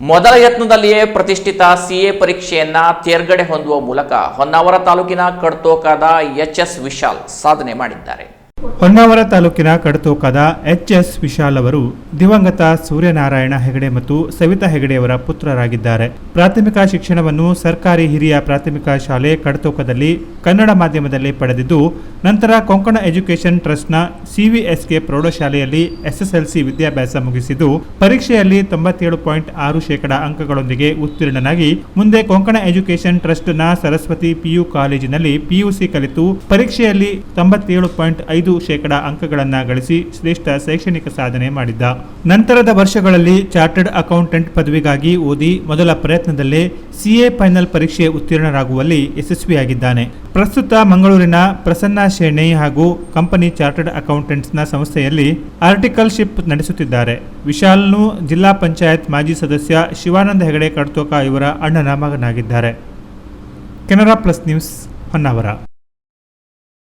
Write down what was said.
ಮೊದಲ ಯತ್ನದಲ್ಲಿಯೇ ಪ್ರತಿಷ್ಠಿತ ಸಿಎ ಪರೀಕ್ಷೆಯನ್ನ ತೇರ್ಗಡೆ ಹೊಂದುವ ಮೂಲಕ ಹೊನ್ನಾವರ ತಾಲೂಕಿನ ಕಡ್ತೋಕಾದ ಎಚ್ ಎಸ್ ವಿಶಾಲ್ ಸಾಧನೆ ಮಾಡಿದ್ದಾರೆ. ಹೊನ್ನಾವರ ತಾಲೂಕಿನ ಕಡತೋಕದ ಎಚ್ ಎಸ್ ವಿಶಾಲ್ ಅವರು ದಿವಂಗತ ಸೂರ್ಯನಾರಾಯಣ ಹೆಗಡೆ ಮತ್ತು ಸವಿತಾ ಹೆಗಡೆಯವರ ಪುತ್ರರಾಗಿದ್ದಾರೆ. ಪ್ರಾಥಮಿಕ ಶಿಕ್ಷಣವನ್ನು ಸರ್ಕಾರಿ ಹಿರಿಯ ಪ್ರಾಥಮಿಕ ಶಾಲೆ ಕಡತೋಕದಲ್ಲಿ ಕನ್ನಡ ಮಾಧ್ಯಮದಲ್ಲಿ ಪಡೆದಿದ್ದು, ನಂತರ ಕೊಂಕಣ ಎಜುಕೇಷನ್ ಟ್ರಸ್ಟ್ನ ಸಿವಿಎಸ್ಕೆ ಪ್ರೌಢಶಾಲೆಯಲ್ಲಿ ಎಸ್ಎಸ್ಎಲ್ಸಿ ವಿದ್ಯಾಭ್ಯಾಸ ಮುಗಿಸಿದ್ದು, ಪರೀಕ್ಷೆಯಲ್ಲಿ ತೊಂಬತ್ತೇಳು ಪಾಯಿಂಟ್ ಆರು ಶೇಕಡ ಅಂಕಗಳೊಂದಿಗೆ ಉತ್ತೀರ್ಣನಾಗಿ, ಮುಂದೆ ಕೊಂಕಣ ಎಜುಕೇಷನ್ ಟ್ರಸ್ಟ್ನ ಸರಸ್ವತಿ ಪಿಯು ಕಾಲೇಜಿನಲ್ಲಿ ಪಿಯುಸಿ ಕಲಿತು, ಪರೀಕ್ಷೆಯಲ್ಲಿ ತೊಂಬತ್ತೇಳು ಪಾಯಿಂಟ್ ಐದು ಶೇಕಡ ಅಂಕಗಳನ್ನು ಗಳಿಸಿ ಶ್ರೇಷ್ಠ ಶೈಕ್ಷಣಿಕ ಸಾಧನೆ ಮಾಡಿದ್ದ. ನಂತರದ ವರ್ಷಗಳಲ್ಲಿ ಚಾರ್ಟರ್ಡ್ ಅಕೌಂಟೆಂಟ್ ಪದವಿಗಾಗಿ ಓದಿ ಮೊದಲ ಪ್ರಯತ್ನದಲ್ಲೇ ಸಿಎ ಫೈನಲ್ ಪರೀಕ್ಷೆ ಉತ್ತೀರ್ಣರಾಗುವಲ್ಲಿ ಯಶಸ್ವಿಯಾಗಿದ್ದಾನೆ. ಪ್ರಸ್ತುತ ಮಂಗಳೂರಿನ ಪ್ರಸನ್ನ ಶೆಣೈ ಹಾಗೂ ಕಂಪನಿ ಚಾರ್ಟರ್ಡ್ ಅಕೌಂಟೆಂಟ್ಸ್ನ ಸಂಸ್ಥೆಯಲ್ಲಿ ಆರ್ಟಿಕಲ್ಶಿಪ್ ನಡೆಸುತ್ತಿದ್ದಾರೆ. ವಿಶಾಲ್ನು ಜಿಲ್ಲಾ ಪಂಚಾಯತ್ ಮಾಜಿ ಸದಸ್ಯ ಶಿವಾನಂದ ಹೆಗಡೆ ಕಡ್ತೋಕ ಇವರ ಅಣ್ಣನ ಮಗನಾಗಿದ್ದಾರೆ. Canara plus news Honnavar.